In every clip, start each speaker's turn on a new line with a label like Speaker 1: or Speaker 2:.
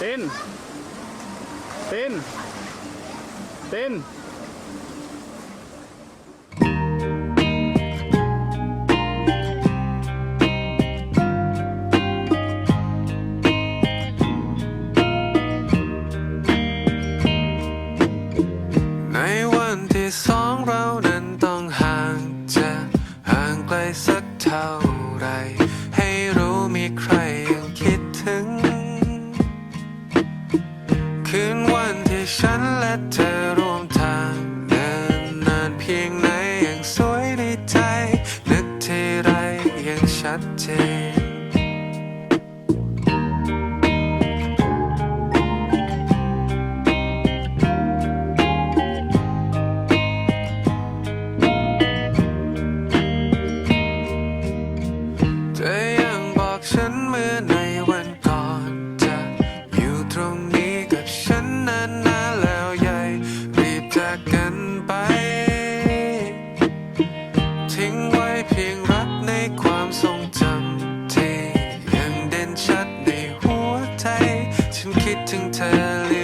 Speaker 1: ตินตินติน
Speaker 2: ในวันที่สองเรานั้นต้อง วันก่อนจะอยู่ตรงนี้กับฉันนานๆแล้วใหญ่รีบจากกันไป ทิ้งไว้เพียงรักในความทรงจำที่ยังเด่นชัดในหัวใจ ฉันคิดถึงเธอ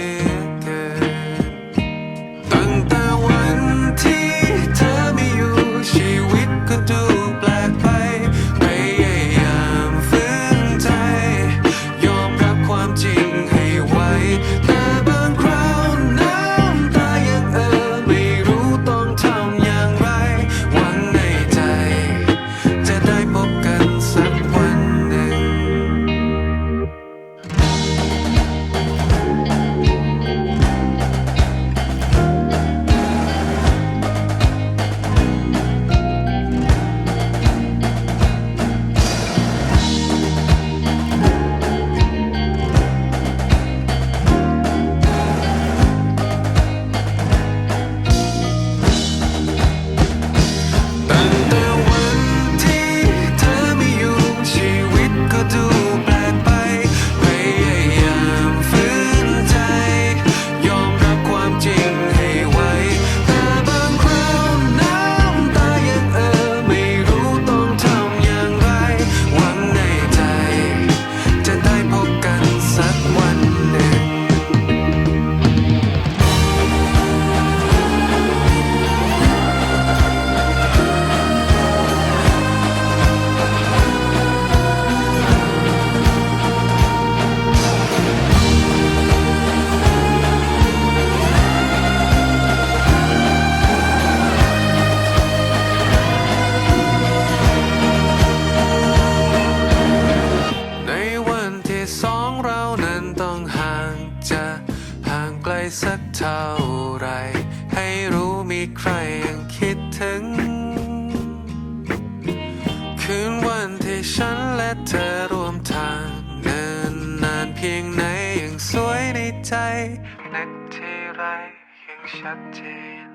Speaker 2: ใครยังคิดถึง คืนวันที่ฉันและเธอร่วมทางเนินนานเพียงไหนยังสวยในใจ นึกที่ไรยังชัดเจน